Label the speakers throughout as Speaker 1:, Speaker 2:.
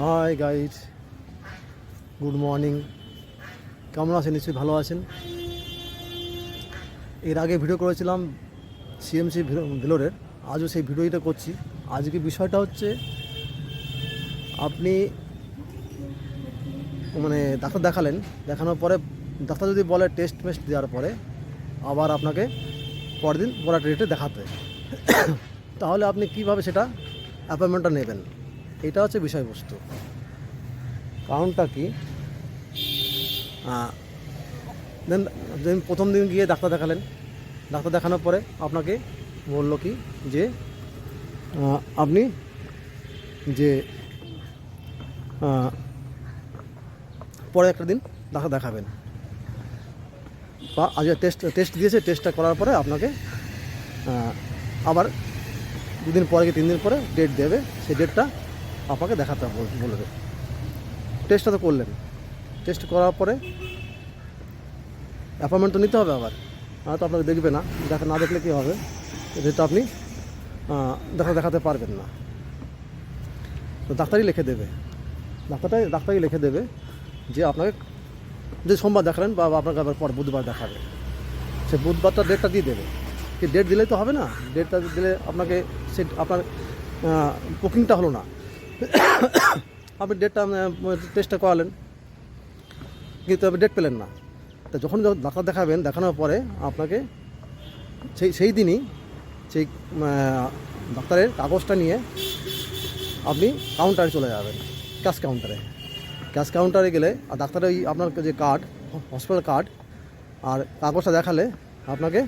Speaker 1: High guide good morning কেমন আছেন? নিশ্চয়ই ভালো আছেন। এর আগে ভিডিও করেছিলাম সিএমসি ভেলোরের আজও সেই ভিডিওটা করছি। আজকে বিষয়টা হচ্ছে, আপনি মানে ডাক্তার দেখালেন। দেখানোর পরে ডাক্তার যদি বলে টেস্ট মেস্ট দেওয়ার পরে আবার আপনাকে পরদিন বলা ডেটে দেখাতে। তাহলে আপনি কীভাবে সেটা অ্যাপয়েন্টমেন্টটা নেবেন? এটা হচ্ছে বিষয়বস্তু। কারণটা কি? দেন দেন প্রথম দিন গিয়ে ডাক্তার দেখালেন। ডাক্তার দেখানোর পরে আপনাকে বলল কি যে আপনি যে পরে একটা দিন ডাক্তার দেখাবেন। বা আজ টেস্ট টেস্ট দিয়েছে টেস্টটা করার পরে আপনাকে আবার দুদিন পরে কি তিন দিন পরে ডেট দেবে, সেই ডেটটা আপনাকে দেখাতে বলবে টেস্টটা তো করলেন। টেস্ট করার পরে অ্যাপয়েন্টমেন্ট তো নিতে হবে আবার। আর তো আপনাকে দেখবে না। দেখা না দেখলে কী হবে? যেহেতু আপনি দেখা দেখাতে পারবেন না। তো ডাক্তারই লিখে দেবে। ডাক্তারটাই ডাক্তারই লিখে দেবে যে আপনাকে যে সোমবার দেখালেন বা আপনাকে আবার পর বুধবার দেখাবে। সে বুধবারটা ডেটটা দিয়ে দেবে। কি ডেট দিলেই তো হবে না? ডেটটা দিলে আপনাকে সে আপনার বুকিংটা হলো না। আপনি ডেটটা টেস্টটা করালেন। কিন্তু আপনি ডেট পেলেন না। তা যখন ডাক্তার দেখাবেন, দেখানোর পরে আপনাকে সেই সেই দিনই সেই ডাক্তারের কাগজটা নিয়ে আপনি কাউন্টারে চলে যাবেন ক্যাশ কাউন্টারে ক্যাশ কাউন্টারে গেলে আর ডাক্তারের ওই আপনার যে কার্ড হসপিটাল কার্ড আর কাগজটা দেখালে আপনাকে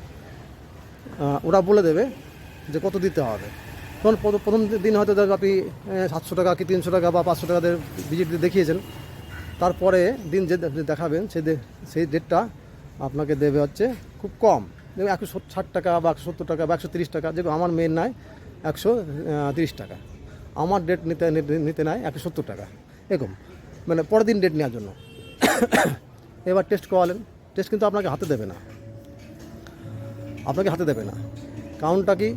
Speaker 1: ওরা বলে দেবে যে কত দিতে হবে। তখন প্রথম- দিন হয়তো আপনি সাতশো টাকা কি তিনশো টাকা বা পাঁচশো টাকা ভিজিট দেখিয়েছেন। তারপরে দিন যে দেখাবেন, সেই সেই ডেটটা আপনাকে দেবে হচ্ছে খুব কম। যেমন একশো ষাট টাকা বা একশো সত্তর টাকা বা একশো তিরিশ টাকা যেমন আমার মেয়ের নয় একশো তিরিশ টাকা। আমার ডেট নিতে- নিতে নেয় একশো সত্তর টাকা। এরকম। মানে পরের দিন ডেট নেওয়ার জন্য। এবার টেস্ট করালেন। টেস্ট কিন্তু আপনাকে হাতে দেবে না। আপনাকে হাতে দেবে না। কারণটা কি?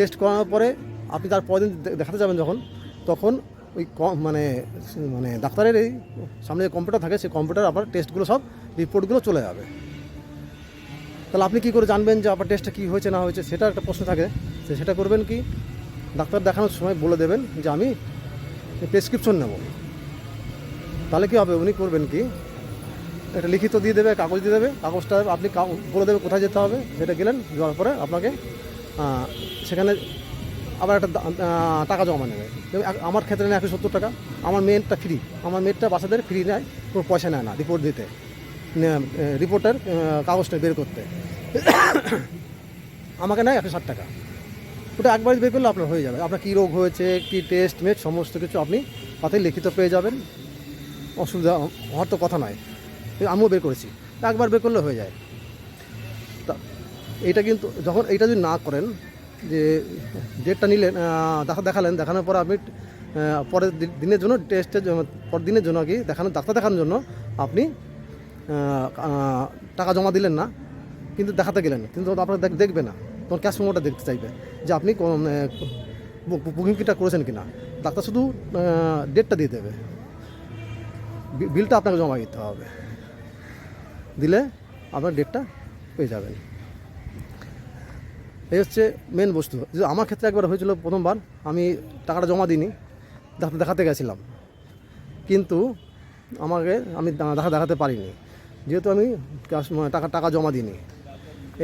Speaker 1: টেস্ট করানোর পরে আপনি তার পরের দিন দেখাতে যাবেন যখন, তখন ওই মানে মানে ডাক্তারের এই সামনে যে কম্পিউটার থাকে, সেই কম্পিউটার আপনার টেস্টগুলো সব রিপোর্টগুলো চলে যাবে। তাহলে আপনি কী করে জানবেন যে আপনার টেস্টটা কী হয়েছে, না হয়েছে, সেটা একটা প্রশ্ন থাকে। সেটা করবেন কি? ডাক্তার দেখানোর সময় বলে দেবেন যে আমি প্রেসক্রিপশন নেব। তাহলে কী হবে? উনি করবেন কি? একটা লিখিত দিয়ে দেবে, কাগজ দিয়ে দেবে, কাগজটা আপনি বলে দেবে কোথায় যেতে হবে, সেটা গেলেন, যাওয়ার পরে আপনাকে সেখানে আবার একটা টাকা জমা নেবে। আমার ক্ষেত্রে নেয় একশো সত্তর টাকা, আমার মেয়েরটা ফ্রি আমার মেয়েরটা বাচ্চাদের ফ্রি নেয়, কোনো পয়সা নেয় না রিপোর্ট দিতে। রিপোর্টের কাগজটা বের করতে। আমাকে নেয় একশো ষাট টাকা। ওটা একবার বের করলে আপনার হয়ে যাবে। আপনার কী রোগ হয়েছে, কী টেস্ট মেট সমস্ত কিছু আপনি তাতে লিখিত পেয়ে যাবেন। অসুবিধা, হওয়ার তো কথা নয়। আমিও বের করেছি। একবার বের করলে হয়ে যায়। এইটা কিন্তু যখন এইটা যদি না করেন, যে ডেটটা নিলেন ডাক্তার দেখালেন, দেখানোর পর আপনি পরের দিনের জন্য টেস্টের পরের দিনের জন্য কি, দেখানো ডাক্তার দেখানোর জন্য আপনি টাকা জমা দিলেন না, কিন্তু দেখাতে গেলেন। কিন্তু আপনার দেখ- দেখবে না, তখন ক্যাশ মেমোটা দেখতে চাইবে, যে আপনি বুকিং কিটা করেছেন কিনা। ডাক্তার শুধু ডেটটা দিয়ে দেবে। বিলটা আপনাকে জমা দিতে হবে। দিলে আপনার ডেটটা পেয়ে যাবেন। এই হচ্ছে মেন বস্তু। যে আমার ক্ষেত্রে একবার হয়েছিল প্রথমবার, আমি টাকাটা জমা দিইনি দেখাতে গেছিলাম। কিন্তু আমাকে আমি দেখা দেখাতে পারিনি। যেহেতু আমি মানে টাকা টাকা জমা দিইনি।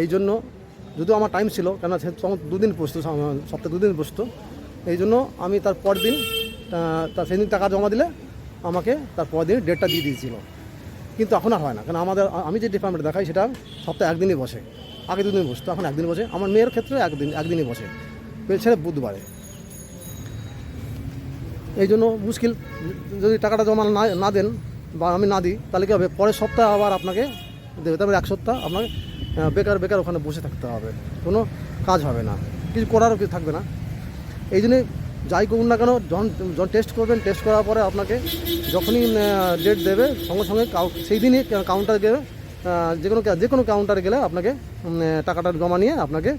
Speaker 1: এই জন্য যদিও আমার টাইম ছিল, কেননা সে দুদিন বসতো সপ্তাহে দুদিন বসতো এই জন্য আমি তার পরের দিন তার সেদিন টাকা জমা দিলে আমাকে তার পরের দিন ডেটটা দিয়ে দিয়েছিল। কিন্তু এখন আর হয় না। কারণ আমাদের আমি যে ডিপার্টমেন্ট দেখাই, সেটা সপ্তাহে একদিনই বসে। আগে দুদিন বসতো এখন একদিন বসে। আমার মেয়ের ক্ষেত্রে একদিন একদিনই বসে। ছেড়ে বুধবারে। এই জন্য মুশকিল যদি টাকাটা জমা না না দেন বা আমি না দিই তাহলে কী হবে? পরের সপ্তাহে আবার আপনাকে দেবে। তারপরে এক সপ্তাহ আপনাকে বেকার বেকার ওখানে বসে থাকতে হবে। কোনো কাজ হবে না। কিছু করারও কিছু থাকবে না। এই জন্যে যাই করুন না কেন যখন যখন টেস্ট করবেন টেস্ট করার পরে আপনাকে যখনই ডেট দেবে সঙ্গে সঙ্গে সেই দিনই কাউন্টার আহ, যে কোনো যে কোনো কাউন্টারে গেলে আপনাকে টাকাটা জমা নিয়ে আপনাকে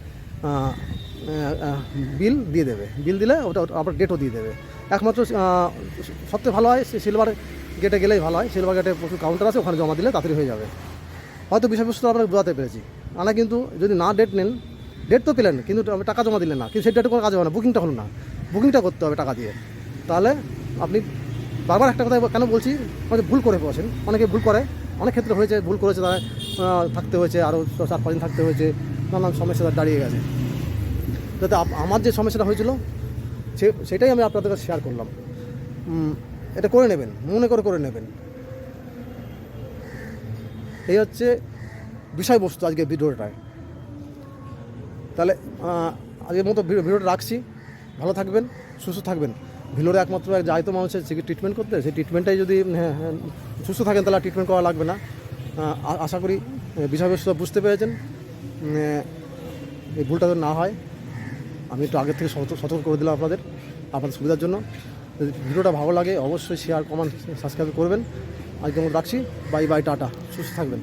Speaker 1: বিল দিয়ে দেবে। বিল দিলে ওটা আবার ডেটও দিয়ে দেবে। একমাত্র সবচেয়ে ভালো হয় সিলভার গেটে গেলেই ভালো হয়। সিলভার গেটে প্রচুর কাউন্টার আছে, ওখানে জমা দিলে তাড়াতাড়ি হয়ে যাবে। হয়তো বিষয়বস্তু আপনাকে বোঝাতে পেরেছি। আনা কিন্তু যদি না ডেট নেন ডেট তো পেলেন, কিন্তু টাকা জমা দিলেন না। কিন্তু সেই ডেটে কোনো কাজ হবে না বুকিংটা হলো না। বুকিংটা করতে হবে টাকা দিয়ে। তাহলে আপনি বারবার একটা কথা কেন বলছি? ভুল করে বসেন, অনেকে ভুল করে। অনেক ক্ষেত্রে হয়েছে, ভুল করেছে তারা থাকতে হয়েছে আরও চার পাঁচ দিন থাকতে হয়েছে, নানান সমস্যা দাঁড়িয়ে গেছে। যাতে আমার যে সমস্যাটা হয়েছিল, সে, সেটাই আমি আপনাদের কাছে শেয়ার করলাম। এটা করে নেবেন, মনে করে করে নেবেন। এই হচ্ছে বিষয়বস্তু আজকে ভিডিওটায়। তাহলে আজকের মতো ভিডিও- ভিডিওটা রাখছি। ভালো থাকবেন, সুস্থ থাকবেন। ভিলোরে একমাত্র এক তো মানুষের ট্রিটমেন্ট করতে সেই ট্রিটমেন্টটাই যদি হ্যাঁ, হ্যাঁ, সুস্থ থাকেন তাহলে ট্রিটমেন্ট করা লাগবে না। আশা করি বিষয়বস্তু বুঝতে পেরেছেন। এই ভুলটা না হয় আমি একটু আগের থেকে সতর্ক করে দিলাম আপনাদের আপনাদের সুবিধার জন্য। যদি ভিডিওটা ভালো লাগে অবশ্যই শেয়ার কমেন্ট সাবস্ক্রাইব করবেন। আজকে আমরা রাখছি। Bye bye tata. সুস্থ থাকবেন।